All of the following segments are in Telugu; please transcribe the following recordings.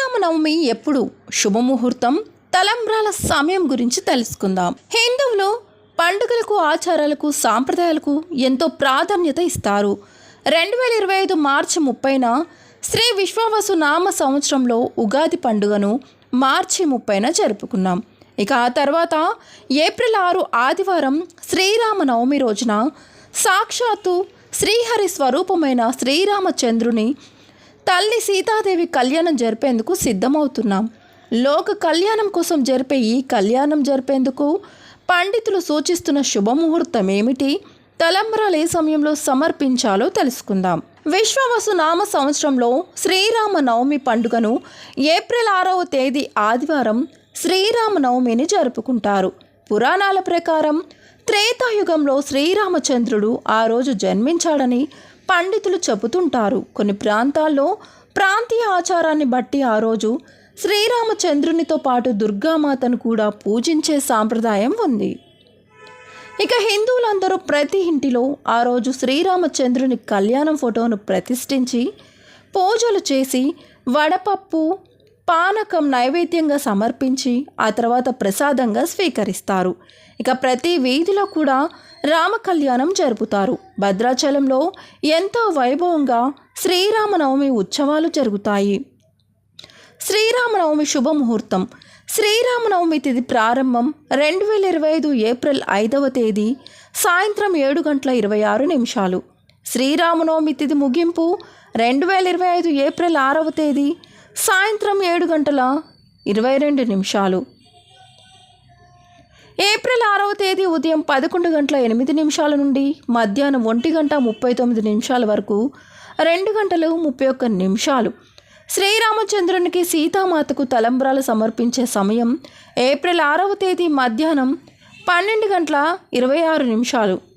శ్రీరామనవమి ఎప్పుడు? శుభముహూర్తం తలంబ్రాల సమయం గురించి తెలుసుకుందాం. హిందువులు పండుగలకు ఆచారాలకు సాంప్రదాయాలకు ఎంతో ప్రాధాన్యత ఇస్తారు. రెండు వేల ఇరవై ఐదు మార్చి ముప్పైన శ్రీ విశ్వవసు నామ సంవత్సరంలో ఉగాది పండుగను మార్చి ముప్పైన జరుపుకున్నాం. ఇక ఆ తర్వాత ఏప్రిల్ ఆరు ఆదివారం శ్రీరామనవమి రోజున సాక్షాత్తు శ్రీహరి స్వరూపమైన శ్రీరామచంద్రుని తల్లి సీతాదేవి కళ్యాణం జరిపేందుకు సిద్ధమవుతున్నాం. లోక కళ్యాణం కోసం జరిపే ఈ కళ్యాణం జరిపేందుకు పండితులు సూచిస్తున్న శుభముహూర్తం ఏమిటి తలంబ్రాలు ఏ సమయంలో సమర్పించాలో తెలుసుకుందాం. విశ్వవసు నామ సంవత్సరంలో శ్రీరామ నవమి పండుగను ఏప్రిల్ ఆరవ తేదీ ఆదివారం శ్రీరామ నవమిని జరుపుకుంటారు. పురాణాల ప్రకారం త్రేతాయుగంలో శ్రీరామచంద్రుడు ఆ రోజు జన్మించాడని పండితులు చెబుతుంటారు. కొన్ని ప్రాంతాల్లో ప్రాంతీయ ఆచారాన్ని బట్టి ఆ రోజు శ్రీరామచంద్రునితో పాటు దుర్గామాతను కూడా పూజించే సాంప్రదాయం ఉంది. ఇక హిందువులందరూ ప్రతి ఇంటిలో ఆ రోజు శ్రీరామచంద్రుని కళ్యాణం ఫోటోను ప్రతిష్ఠించి పూజలు చేసి వడపప్పు పానకం నైవేద్యంగా సమర్పించి ఆ తర్వాత ప్రసాదంగా స్వీకరిస్తారు. ఇక ప్రతి వీధిలో కూడా రామ కళ్యాణం జరుపుతారు. భద్రాచలంలో ఎంతో వైభవంగా శ్రీరామనవమి ఉత్సవాలు జరుగుతాయి. శ్రీరామనవమి శుభముహూర్తం. శ్రీరామనవమి తిథి ప్రారంభం రెండు వేల ఇరవై ఐదు ఏప్రిల్ ఐదవ తేదీ సాయంత్రం ఏడు గంటల ఇరవై ఆరు నిమిషాలు. శ్రీరామనవమి తిథి ముగింపు రెండు వేల ఇరవై ఐదు ఏప్రిల్ ఆరవ తేదీ సాయంత్రం ఏడు గంటల ఇరవై రెండు నిమిషాలు. ఏప్రిల్ ఆరవ తేదీ ఉదయం పదకొండు గంటల ఎనిమిది నిమిషాల నుండి మధ్యాహ్నం ఒంటి గంట ముప్పై తొమ్మిది నిమిషాల వరకు రెండు గంటలు ముప్పై ఒక్క నిమిషాలు. శ్రీరామచంద్రునికి సీతామాతకు తలంబ్రాలు సమర్పించే సమయం ఏప్రిల్ ఆరవ తేదీ మధ్యాహ్నం పన్నెండు గంటల ఇరవై ఆరు నిమిషాలు.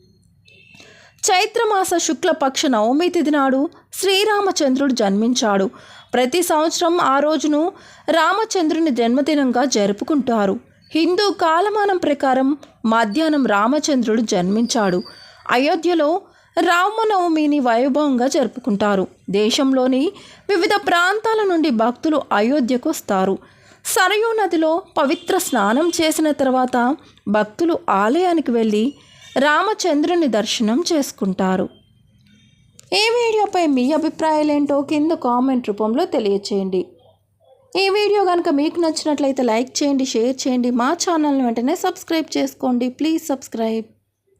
చైత్రమాస శుక్లపక్ష నవమి తిథి నాడు శ్రీరామచంద్రుడు జన్మించాడు. ప్రతి సంవత్సరం ఆ రోజును రామచంద్రుని జన్మదినంగా జరుపుకుంటారు. హిందూ కాలమానం ప్రకారం మధ్యాహ్నం రామచంద్రుడు జన్మించాడు. అయోధ్యలో రామనవమిని వైభవంగా జరుపుకుంటారు. దేశంలోని వివిధ ప్రాంతాల నుండి భక్తులు అయోధ్యకు వస్తారు సరయూ నదిలో పవిత్ర స్నానం చేసిన తర్వాత భక్తులు ఆలయానికి వెళ్ళి రామచంద్రుని దర్శనం చేసుకుంటారు. ఈ వీడియోపై మీ అభిప్రాయాలేంటో కింద కామెంట్ రూపంలో తెలియచేయండి. ఈ వీడియో కనుక మీకు నచ్చినట్లయితే లైక్ చేయండి షేర్ చేయండి. మా ఛానల్ని వెంటనే సబ్స్క్రైబ్ చేసుకోండి. Please subscribe.